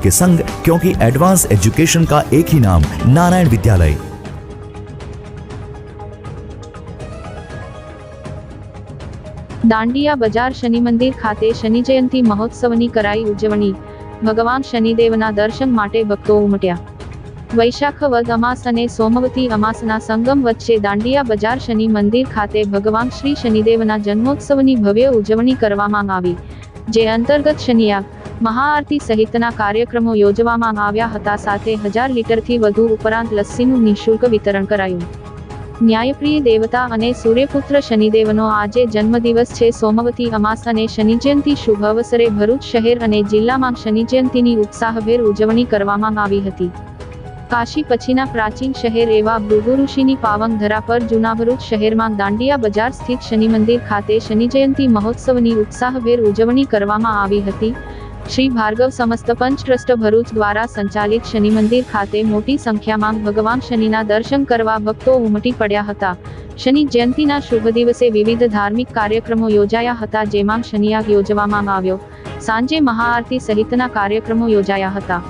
के संग क्योंकि एडवांस एजुकेशन का एक ही नाम नारायण विद्यालय દાંડિયા બજાર શનિ મંદિર ખાતે શનિ જયંતી મહોત્સવની કરાઈ ઉજવણી ભગવાન શનિદેવના દર્શન માટે ભક્તો ઉમટ્યા વૈશાખ વદ અમાસ અને સોમવતી અમાસના સંગમ વચ્ચે દાંડિયા બજાર શનિ મંદિર ખાતે ભગવાન શ્રી શનિદેવના જન્મોત્સવની ભવ્ય ઉજવણી કરવામાં આવી જે અંતર્ગત શનિયાગ મહાઆરતી સહિતના કાર્યક્રમો યોજવામાં આવ્યા હતા. સાથે હજાર લીટરથી વધુ ઉપરાંત લસ્સીનું નિઃશુલ્ક વિતરણ કરાયું. ન્યાયપ્રિય દેવતા અને સૂર્યપુત્ર શનિદેવનો આજે જન્મદિવસ છે. સોમવતી અમાસ અને શનિજયંતિ શુભ અવસરે ભરૂચ શહેર અને જિલ્લામાં શનિજયંતિની ઉત્સાહભેર ઉજવણી કરવામાં આવી હતી. કાશી પછીના પ્રાચીન શહેર એવા ભૃગુ ઋષિની પાવન ધરા પર જૂના ભરૂચ શહેરમાં દાંડિયા બજાર સ્થિત શનિ મંદિર ખાતે શનિજયંતિ મહોત્સવની ઉત્સાહભેર ઉજવણી કરવામાં આવી હતી. શ્રી ભાર્ગવ સમસ્ત પંચ ટ્રસ્ટ ભરૂચ દ્વારા સંચાલિત શનિ મંદિર ખાતે મોટી સંખ્યામાં ભગવાન શનિના દર્શન કરવા ભક્તો ઉમટી પડ્યા હતા. શનિ જયંતિના શુભ દિવસે વિવિધ ધાર્મિક કાર્યક્રમો યોજાયા હતા જેમાં શનિયાગ યોજવામાં આવ્યો. સાંજે મહાઆરતી સહિતના કાર્યક્રમો યોજાયા હતા.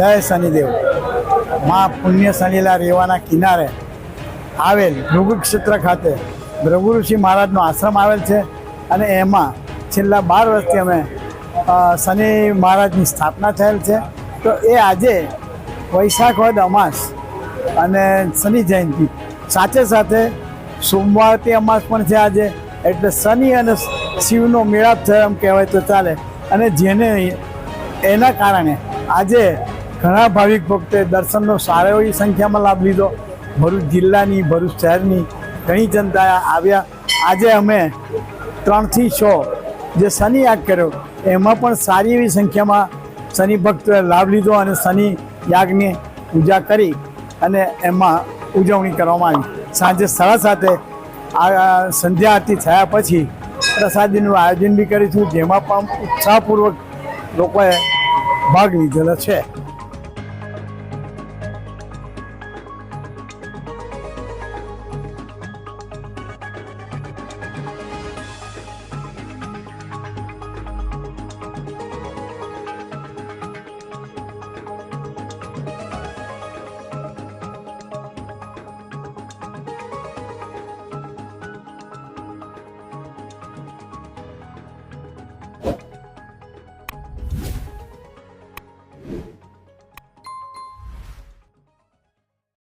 જય શનિદેવ. માં પુણ્ય શનિલા રેવાના કિનારે આવેલ ભૃગુક્ષેત્ર ખાતે ભૃગુ ઋષિ મહારાજનો આશ્રમ આવેલ છે અને એમાં છેલ્લા બાર વર્ષથી અમે શનિ મહારાજની સ્થાપના થયેલ છે. તો એ આજે વૈશાખ વદ અમાસ અને શનિ જયંતિ સાથે સાથે સોમવારથી અમાસ પણ છે આજે. એટલે શનિ અને શિવનો મેળાપ થયો એમ કહેવાય તો ચાલે. અને જેને એના કારણે આજે ઘણા ભાવિક ભક્તોએ દર્શનનો સારો એવી સંખ્યામાં લાભ લીધો. ભરૂચ જિલ્લાની, ભરૂચ શહેરની ઘણી જનતા આવ્યા. આજે અમે ત્રણથી છ જે શનિ યાગ કર્યો, એમાં પણ સારી એવી સંખ્યામાં શનિ ભક્તોએ લાભ લીધો અને શનિ યાગની પૂજા કરી અને એમાં ઉજવણી કરવામાં આવી. સાંજે સાડા સાતે આ સંધ્યા આરતી થયા પછી પ્રસાદીનું આયોજન બી કરીશું જેમાં પણ ઉત્સાહપૂર્વક લોકોએ ભાગ લીધેલો છે.